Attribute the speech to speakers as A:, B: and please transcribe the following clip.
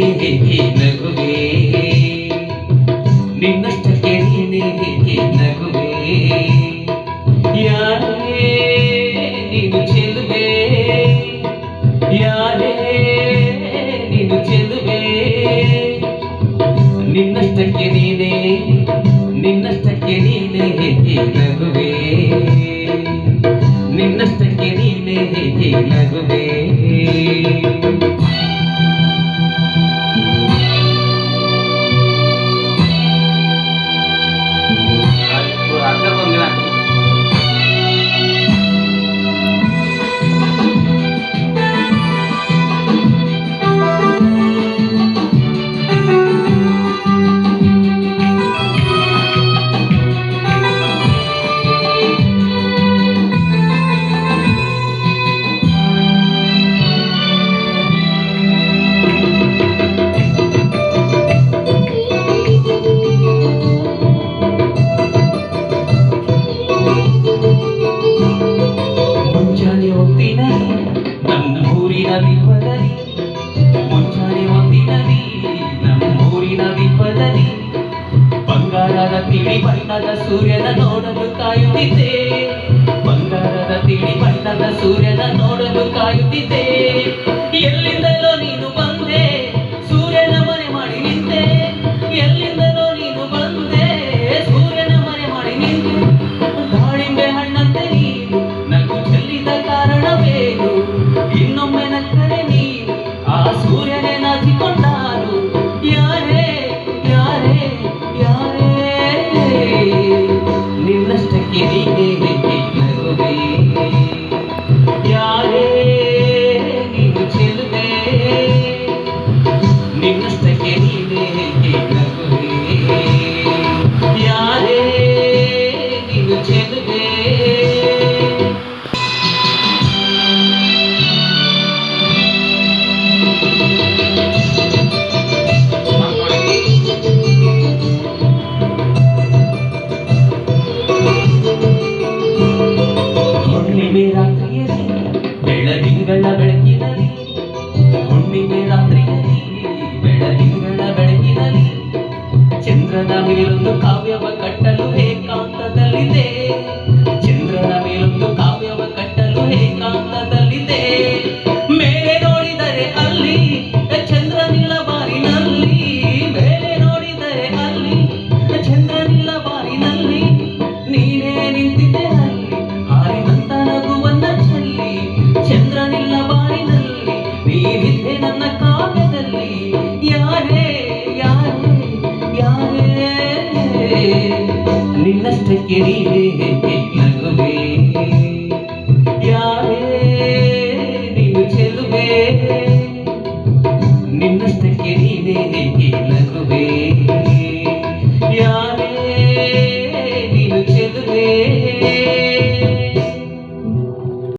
A: ನಗುವೆ ನಿನ್ನಷ್ಟಕ್ಕೆ ನೀನೇ ನಗುವೆ ಯಾರೇ ನೀನು ಚೆಲುವೆ ಯಾರೇ ನೀನು ಚೆಲುವೆ ನಿನ್ನಷ್ಟಕ್ಕೆ ನೀನೇ ನಿನ್ನಷ್ಟಕ್ಕೆ ನೀನೇ ನಗುವೆ ನಿನ್ನಷ್ಟಕ್ಕೆ ನೀನೇ ನಗುವೆ ತಿಳಿ ಬಣ್ಣದ ಸೂರ್ಯನ ನೋಡಲು ಕಾಯುತ್ತಿದ್ದೆ. ಬಂಗಾರದ ತಿಳಿ ಬಣ್ಣದ ಸೂರ್ಯನ ನೋಡಲು ಕಾಯುತ್ತಿದ್ದೆ. Hey, hey, hey, ಹುಣ್ಣಿಮೆ ರಾತ್ರಿಯಲ್ಲಿ ಬೆಳದಿಂಗಳ ಬೆಳಕಿನಲ್ಲಿ ಹುಣ್ಣಿಮೆ ರಾತ್ರಿಯಲ್ಲಿ ಬೆಳದಿಂಗಳ ಬೆಳಕಿನಲ್ಲಿ ಚಂದ್ರನ ಮೇಲೊಂದು ಕಾವ್ಯವ থেকে রে